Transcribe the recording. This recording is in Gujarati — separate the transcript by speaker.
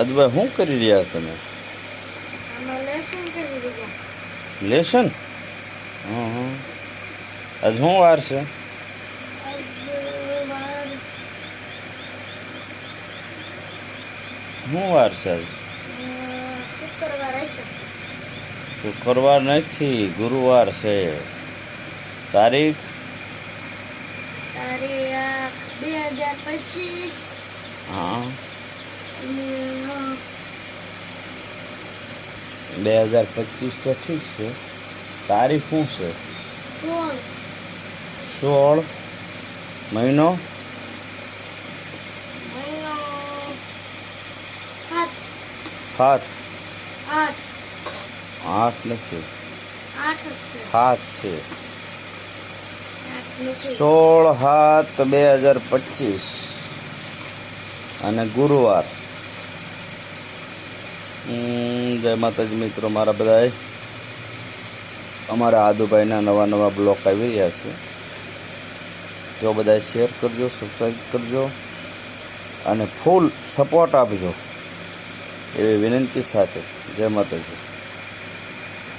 Speaker 1: અદભાઈ શું કરી રહ્યા તમે? લેસન હં હં આજ શું વાર છે? શું વાર છે આજ?
Speaker 2: શુક્રવાર
Speaker 1: નથી ગુરુવાર છે. તારીખ?
Speaker 2: તારીખ બે હજાર પચીસ.
Speaker 1: હા
Speaker 2: અને
Speaker 1: બે હજાર પચીસ તો ઠીક છે. તારીખ શું છે?
Speaker 2: સોળ.
Speaker 1: મહિનો?
Speaker 2: સાત. આઠ.
Speaker 1: નથી સાત છે. સોળ સાત બે હજાર પચીસ. અને ગુરુવાર. હમ, જય માતાજી મિત્રો, મારા બધાએ અમારા આદુભાઈના નવા નવા બ્લોક આવી રહ્યા છે. તો બધાએ શેર કરજો સબસ્ક્રાઈબ કરજો અને ફૂલ સપોર્ટ આપજો. એવી વિનંતી સાથે. જય માતાજી.